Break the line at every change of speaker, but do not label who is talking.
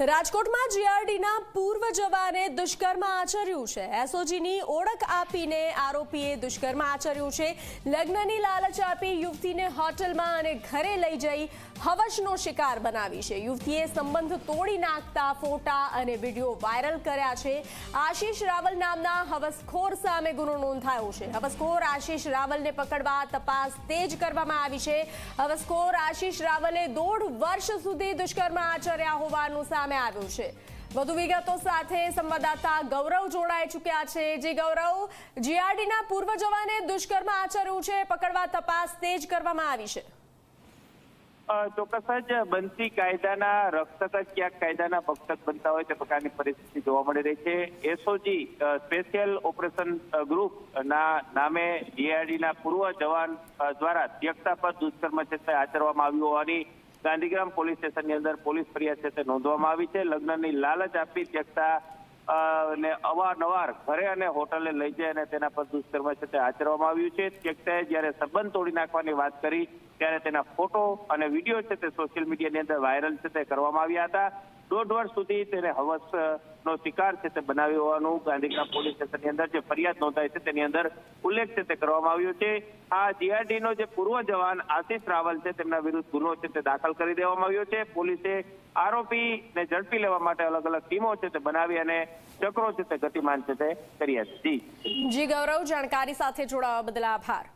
રાજકોટમાં જીઆરડીના પૂર્વ જવાને દુષ્કર્મ આચર્યું છે. એસઓજીની ઓળખ આપીને આરોપીએ દુષ્કર્મ આચર્યું છે. લગ્નની લાલચ આપી યુવતીને હોટલમાં અને ઘરે લઈ જઈ હવસનો શિકાર બનાવી છે. યુવતીએ સંબંધ તોડી નાખતા ફોટા અને વીડિયો વાયરલ કર્યા છે. આશીષ રાવલ નામના હવસખોર સામે ગુનો નોંધાયો છે. હવસખોર આશીષ રાવલને પકડવા તપાસ તેજ કરવામાં આવી છે. હવસખોર આશીષ રાવલે દોઢ વર્ષ સુધી દુષ્કર્મ આચર્યા હોવાનું સામે આવ્યું છે. વધુ વિગતો સાથે સંવાદદાતા ગૌરવ જોડાઈ ચૂક્યા છે. જે ગૌરવ, જીઆરડીના પૂર્વ જવાને દુષ્કર્મ આચર્યું છે. પકડવા તપાસ તેજ કરવામાં આવી છે.
ચોક્કસ જ બનતી કાયદાના રક્ષક જ ક્યાંક કાયદાના ભક્ષક બનતા હોય તે પ્રકારની પરિસ્થિતિ જોવા મળી રહી છે. એસઓજી સ્પેશિયલ ઓપરેશન ગ્રુપ, ના, નામે જીઆરડીના પૂર્વ જવાન દ્વારા વ્યક્તા પર દુષ્કર્મ છે આચરવામાં આવ્યું હોવાની ગાંધીગ્રામ પોલીસ સ્ટેશનની અંદર પોલીસ ફરિયાદ છે તે નોંધવામાં આવી છે. લગ્નની લાલચ આપી ત્યક્તા ને અવારનવાર ઘરે અને હોટલે લઈ જાય અને તેના પર દુષ્કર્મ છે તે આચરવામાં આવ્યું છે. ત્યક્તાએ જ્યારે સંબંધ તોડી નાખવાની વાત કરી, ત્યારે તેના ફોટો અને વીડિયો છે તે સોશિયલ મીડિયાની અંદર વાયરલ છે તે કરવામાં આવ્યા હતા. દોઢ વર્ષ સુધી તેને હવસ નો શિકાર છે તે બનાવ્યો હોવાનું ગાંધીગ્રામ પોલીસ સ્ટેશનની અંદર જે ફરિયાદ નોંધાઈ છે તેની અંદર ઉલ્લેખ છે તે કરવામાં આવ્યો છે. આ જીઆરડી નો જે પૂર્વ જવાન આશિષ રાવલ છે તેમના વિરુદ્ધ ગુનો છે તે દાખલ કરી દેવામાં આવ્યો છે. પોલીસે આરોપીને ઝડપી લેવા માટે અલગ અલગ ટીમો છે તે બનાવી અને ચક્રો છે તે ગતિમાન છે તે કર્યા છે જી.
જી, ગૌરવ, જાણકારી સાથે જોડાવા બદલ આભાર.